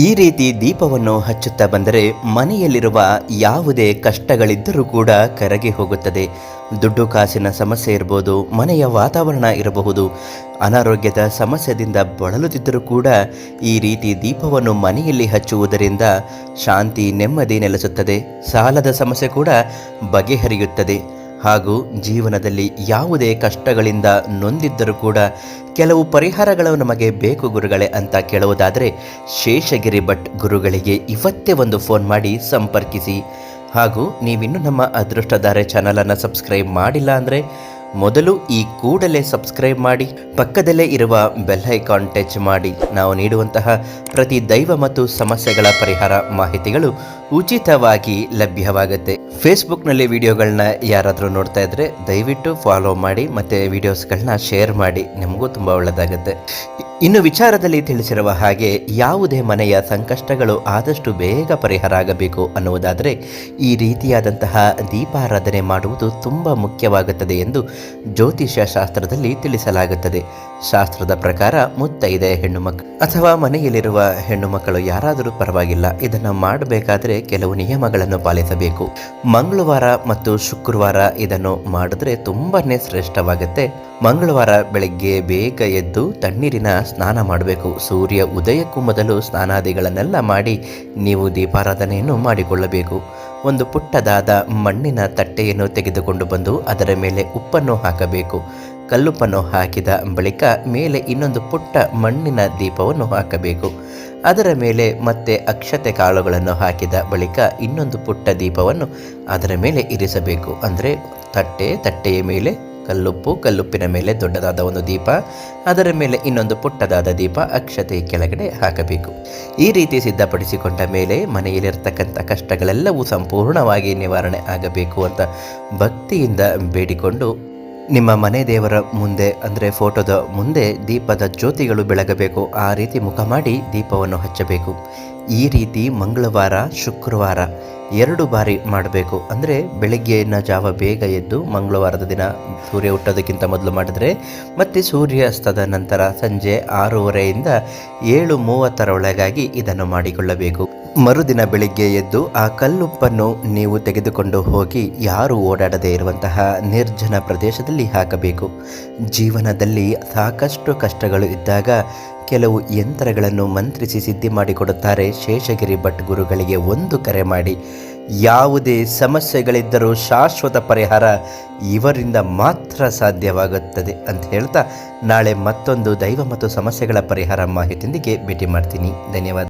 ಈ ರೀತಿ ದೀಪವನ್ನು ಹಚ್ಚುತ್ತಾ ಬಂದರೆ ಮನೆಯಲ್ಲಿರುವ ಯಾವುದೇ ಕಷ್ಟಗಳಿದ್ದರೂ ಕೂಡ ಕರಗಿ ಹೋಗುತ್ತದೆ. ದುಡ್ಡು ಕಾಸಿನ ಸಮಸ್ಯೆ ಇರಬಹುದು ಮನೆಯ ವಾತಾವರಣ ಇರಬಹುದು, ಅನಾರೋಗ್ಯದ ಸಮಸ್ಯೆದಿಂದ ಬಳಲುತ್ತಿದ್ದರೂ ಕೂಡ ಈ ರೀತಿ ದೀಪವನ್ನು ಮನೆಯಲ್ಲಿ ಹಚ್ಚುವುದರಿಂದ ಶಾಂತಿ ನೆಮ್ಮದಿ ನೆಲೆಸುತ್ತದೆ. ಸಾಲದ ಸಮಸ್ಯೆ ಕೂಡ ಬಗೆಹರಿಯುತ್ತದೆ. ಹಾಗೂ ಜೀವನದಲ್ಲಿ ಯಾವುದೇ ಕಷ್ಟಗಳಿಂದ ನೊಂದಿದ್ದರೂ ಕೂಡ ಕೆಲವು ಪರಿಹಾರಗಳು ನಮಗೆ ಬೇಕು ಗುರುಗಳೇ ಅಂತ ಕೇಳುವುದಾದರೆ ಶೇಷಗಿರಿ ಭಟ್ ಗುರುಗಳಿಗೆ ಇವತ್ತೇ ಒಂದು ಫೋನ್ ಮಾಡಿ ಸಂಪರ್ಕಿಸಿ. ಹಾಗೂ ನೀವಿನ್ನು ನಮ್ಮ ಅದೃಷ್ಟಧಾರೆ ಚಾನಲನ್ನು ಸಬ್ಸ್ಕ್ರೈಬ್ ಮಾಡಿಲ್ಲ ಅಂದರೆ ಮೊದಲು ಈ ಕೂಡಲೇ ಸಬ್ಸ್ಕ್ರೈಬ್ ಮಾಡಿ, ಪಕ್ಕದಲ್ಲೇ ಇರುವ ಬೆಲ್ ಐಕಾನ್ ಟಚ್ ಮಾಡಿ. ನಾವು ನೀಡುವಂತಹ ಪ್ರತಿ ದೈವ ಮತ್ತು ಸಮಸ್ಯೆಗಳ ಪರಿಹಾರ ಮಾಹಿತಿಗಳು ಉಚಿತವಾಗಿ ಲಭ್ಯವಾಗುತ್ತೆ. ಫೇಸ್ಬುಕ್ನಲ್ಲಿ ವಿಡಿಯೋಗಳನ್ನ ಯಾರಾದರೂ ನೋಡ್ತಾ ಇದ್ದರೆ ದಯವಿಟ್ಟು ಫಾಲೋ ಮಾಡಿ, ಮತ್ತು ವಿಡಿಯೋಸ್ಗಳನ್ನ ಶೇರ್ ಮಾಡಿ. ನಿಮಗೂ ತುಂಬ ಒಳ್ಳೆಯದಾಗುತ್ತೆ ಇನ್ನು ವಿಚಾರದಲ್ಲಿ ತಿಳಿಸಿರುವ ಹಾಗೆ, ಯಾವುದೇ ಮನೆಯ ಸಂಕಷ್ಟಗಳು ಆದಷ್ಟು ಬೇಗ ಪರಿಹಾರ ಆಗಬೇಕು ಅನ್ನುವುದಾದರೆ, ಈ ರೀತಿಯಾದಂತಹ ದೀಪಾರಾಧನೆ ಮಾಡುವುದು ತುಂಬ ಮುಖ್ಯವಾಗುತ್ತದೆ ಎಂದು ಜ್ಯೋತಿಷ್ಯ ಶಾಸ್ತ್ರದಲ್ಲಿ ತಿಳಿಸಲಾಗುತ್ತದೆ. ಶಾಸ್ತ್ರದ ಪ್ರಕಾರ ಮುತ್ತೈದೆ ಹೆಣ್ಣು ಮಕ್ಕಳು ಅಥವಾ ಮನೆಯಲ್ಲಿರುವ ಹೆಣ್ಣು ಮಕ್ಕಳು ಯಾರಾದರೂ ಪರವಾಗಿಲ್ಲ, ಇದನ್ನು ಮಾಡಬೇಕಾದ್ರೆ ಕೆಲವು ನಿಯಮಗಳನ್ನು ಪಾಲಿಸಬೇಕು. ಮಂಗಳವಾರ ಮತ್ತು ಶುಕ್ರವಾರ ಇದನ್ನು ಮಾಡಿದ್ರೆ ತುಂಬಾನೇ ಶ್ರೇಷ್ಠವಾಗುತ್ತೆ. ಮಂಗಳವಾರ ಬೆಳಗ್ಗೆ ಬೇಗ ಎದ್ದು ತಣ್ಣೀರಿನ ಸ್ನಾನ ಮಾಡಬೇಕು. ಸೂರ್ಯ ಉದಯಕ್ಕೂ ಮೊದಲು ಸ್ನಾನಾದಿಗಳನ್ನೆಲ್ಲ ಮಾಡಿ ನೀವು ದೀಪಾರಾಧನೆಯನ್ನು ಮಾಡಿಕೊಳ್ಳಬೇಕು. ಒಂದು ಪುಟ್ಟದಾದ ಮಣ್ಣಿನ ತಟ್ಟೆಯನ್ನು ತೆಗೆದುಕೊಂಡು ಬಂದು ಅದರ ಮೇಲೆ ಉಪ್ಪನ್ನು ಹಾಕಬೇಕು. ಕಲ್ಲುಪ್ಪನ್ನು ಹಾಕಿದ ಬಳಿಕ ಮೇಲೆ ಇನ್ನೊಂದು ಪುಟ್ಟ ಮಣ್ಣಿನ ದೀಪವನ್ನು ಹಾಕಬೇಕು. ಅದರ ಮೇಲೆ ಮತ್ತೆ ಅಕ್ಷತೆ ಕಾಳುಗಳನ್ನು ಹಾಕಿದ ಬಳಿಕ ಇನ್ನೊಂದು ಪುಟ್ಟ ದೀಪವನ್ನು ಅದರ ಮೇಲೆ ಇರಿಸಬೇಕು. ಅಂದರೆ ತಟ್ಟೆ, ತಟ್ಟೆಯ ಮೇಲೆ, ಕಲ್ಲುಪ್ಪು, ಕಲ್ಲುಪ್ಪಿನ ಮೇಲೆ ದೊಡ್ಡದಾದ ಒಂದು ದೀಪ, ಅದರ ಮೇಲೆ ಇನ್ನೊಂದು ಪುಟ್ಟದಾದ ದೀಪ ಅಕ್ಷತೆ ಕೆಳಗಡೆ ಹಾಕಬೇಕು. ಈ ರೀತಿ ಸಿದ್ಧಪಡಿಸಿಕೊಂಡ ಮೇಲೆ ಮನೆಯಲ್ಲಿರ್ತಕ್ಕಂಥ ಕಷ್ಟಗಳೆಲ್ಲವೂ ಸಂಪೂರ್ಣವಾಗಿ ನಿವಾರಣೆ ಆಗಬೇಕು ಅಂತ ಭಕ್ತಿಯಿಂದ ಬೇಡಿಕೊಂಡು ನಿಮ್ಮ ಮನೆ ದೇವರ ಮುಂದೆ, ಅಂದರೆ ಫೋಟೋದ ಮುಂದೆ ದೀಪದ ಜ್ಯೋತಿಗಳು ಬೆಳಗಬೇಕು. ಆ ರೀತಿ ಮುಖ ಮಾಡಿ ದೀಪವನ್ನು ಹಚ್ಚಬೇಕು. ಈ ರೀತಿ ಮಂಗಳವಾರ, ಶುಕ್ರವಾರ ಎರಡು ಬಾರಿ ಮಾಡಬೇಕು. ಅಂದರೆ ಬೆಳಗ್ಗೆನ ಜಾವ ಬೇಗ ಎದ್ದು ಮಂಗಳವಾರದ ದಿನ ಸೂರ್ಯ ಹುಟ್ಟೋದಕ್ಕಿಂತ ಮೊದಲು ಮಾಡಿದರೆ, ಮತ್ತು ಸೂರ್ಯಾಸ್ತದ ನಂತರ ಸಂಜೆ ಆರೂವರೆಯಿಂದ ಏಳು ಮೂವತ್ತರೊಳಗಾಗಿ ಇದನ್ನು ಮಾಡಿಕೊಳ್ಳಬೇಕು. ಮರುದಿನ ಬೆಳಿಗ್ಗೆ ಎದ್ದು ಆ ಕಲ್ಲುಪ್ಪನ್ನು ನೀವು ತೆಗೆದುಕೊಂಡು ಹೋಗಿ ಯಾರು ಓಡಾಡದೇ ಇರುವಂತಹ ನಿರ್ಜನ ಪ್ರದೇಶದಲ್ಲಿ ಹಾಕಬೇಕು. ಜೀವನದಲ್ಲಿ ಸಾಕಷ್ಟು ಕಷ್ಟಗಳು ಇದ್ದಾಗ ಕೆಲವು ಯಂತ್ರಗಳನ್ನು ಮಂತ್ರಿಸಿ ಸಿದ್ಧಿ ಮಾಡಿಕೊಡುತ್ತಾರೆ ಶೇಷಗಿರಿ ಭಟ್ ಗುರುಗಳಿಗೆ ಒಂದು ಕರೆ ಮಾಡಿ. ಯಾವುದೇ ಸಮಸ್ಯೆಗಳಿದ್ದರೂ ಶಾಶ್ವತ ಪರಿಹಾರ ಇವರಿಂದ ಮಾತ್ರ ಸಾಧ್ಯವಾಗುತ್ತದೆ ಅಂತ ಹೇಳ್ತಾ ನಾಳೆ ಮತ್ತೊಂದು ದೈವ ಮತ್ತು ಸಮಸ್ಯೆಗಳ ಪರಿಹಾರ ಮಾಹಿತಿಯೊಂದಿಗೆ ಭೇಟಿ ಮಾಡ್ತೀನಿ. ಧನ್ಯವಾದ.